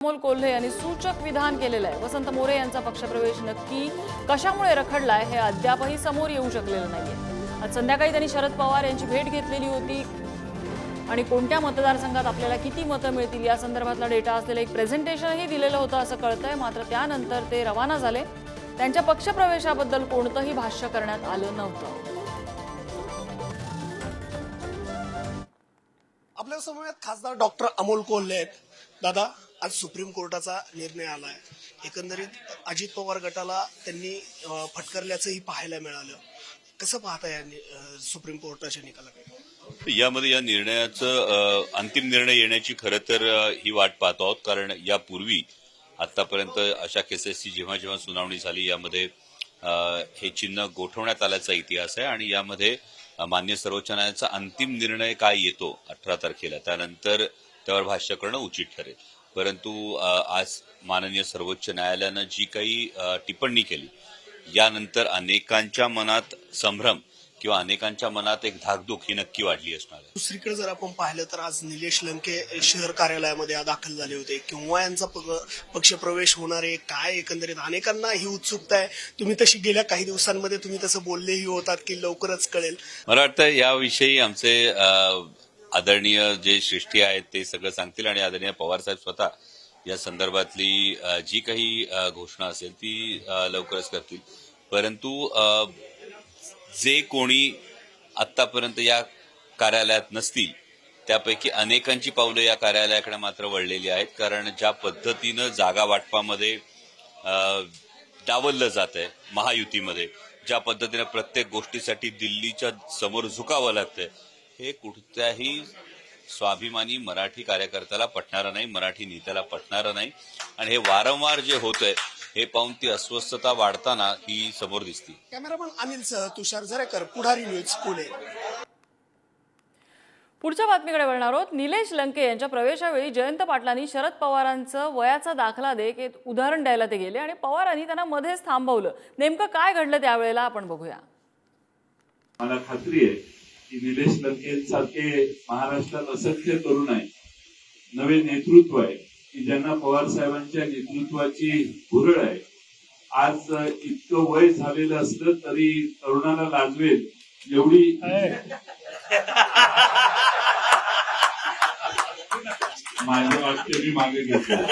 अमोल कोल्हे यांनी सूचक विधान केलेलं आहे. वसंत मोरे यांचा पक्षप्रवेश नक्की कशामुळे रखडलाय हे अद्यापही समोर येऊ शकलेलं नाहीये. आज संध्याकाळी त्यांनी शरद पवार यांची भेट घेतलेली होती. आणि कोणत्या मतदारसंघात आपल्याला किती मतं मिळतील या संदर्भातला डेटा असलेलं एक प्रेझेंटेशनही दिलेलं होतं असं कळतंय. मात्र त्यानंतर ते रवाना झाले. त्यांच्या पक्षप्रवेशाबद्दल कोणतंही भाष्य करण्यात आलं नव्हतं. आपल्यासमोर खासदार डॉक्टर अमोल कोल्हे आहेत. दादा आज सुप्रीम कोर्टाचा निर्णय आलाय. एकंदरीत अजित पवार गटाला त्यांनी फटकरल्याचंही फटकारल्याचंही पाहायला मिळालं. कसं पाहता या सुप्रीम कोर्टाच्या निकालाकडे? यामध्ये या निर्णयाचं अंतिम निर्णय येण्याची खरं तर ही वाट पाहतो आहोत. कारण यापूर्वी आतापर्यंत अशा केसेसची जेव्हा जेव्हा सुनावणी झाली यामध्ये हे चिन्ह गोठवण्यात आल्याचा इतिहास आहे. आणि यामध्ये मान्य सर्वोच्च न्यायालयाचा अंतिम निर्णय काय येतो अठरा तारखेला? त्यानंतर त्यावर भाष्य करणं उचित ठरेल. परंतु आज माननीय सर्वोच्च न्यायालयानं जी काही टिप्पणी केली यानंतर अनेकांच्या मनात संभ्रम किंवा अनेकांच्या मनात एक धाकधूक ही नक्की वाढली असणार आहे. दुसरीकडे जर आपण पाहिलं तर आज निलेश लंके शहर कार्यालयामध्ये दाखल झाले होते. किंवा यांचा पग- पक्षप्रवेश होणार आहे काय एकंदरीत? अनेकांना ही उत्सुकता आहे. तुम्ही तशी गेल्या काही दिवसांमध्ये तुम्ही तसं बोललेही होतात की लवकरच कळेल. मला वाटतं याविषयी आमचे आदरणीय जे सृष्टी आहेत ते सगळं सांगतील आणि आदरणीय पवारसाहेब स्वतः या संदर्भातली जी काही घोषणा असेल ती लवकरच करतील. परंतु जे कोणी आतापर्यंत या कार्यालयात नसतील त्यापैकी अनेकांची पावलं या कार्यालयाकडे मात्र वळलेली आहेत. कारण ज्या पद्धतीनं जागा वाटपामध्ये डावललं जात आहे महायुतीमध्ये ज्या पद्धतीनं प्रत्येक गोष्टीसाठी दिल्लीच्या समोर झुकावं लागतंय हे कुठल्याही स्वाभिमानी मराठी कार्यकर्त्याला पटणारं नाही मराठी नेत्याला पटणारं नाही. आणि हे वारंवार जे होतंय हे पाहून ती अस्वस्थता वाढताना ही समोर दिसते. कॅमेरामन अनिलसह तुषार झरेकर पुढारी न्यूज पुणे. पुढच्या बातमीकडे वळणार आहोत. निलेश लंके यांच्या प्रवेशावेळी जयंत पाटलांनी शरद पवारांचं वयाचा दाखला दे एक उदाहरण द्यायला ते गेले आणि पवारांनी त्यांना मध्येच थांबवलं. नेमकं काय घडलं त्यावेळेला आपण बघूया. मला खात्री आहे की निलेश लंकेसारखे महाराष्ट्रात असंख्य तरुण आहे नवे नेतृत्व आहे. की ज्यांना पवार साहेबांच्या नेतृत्वाची भुरळ आहे. आज इतकं वय झालेलं असलं तरी तरुणाला लाजवेल एवढी माझं वाक्य मी मागे घेतलं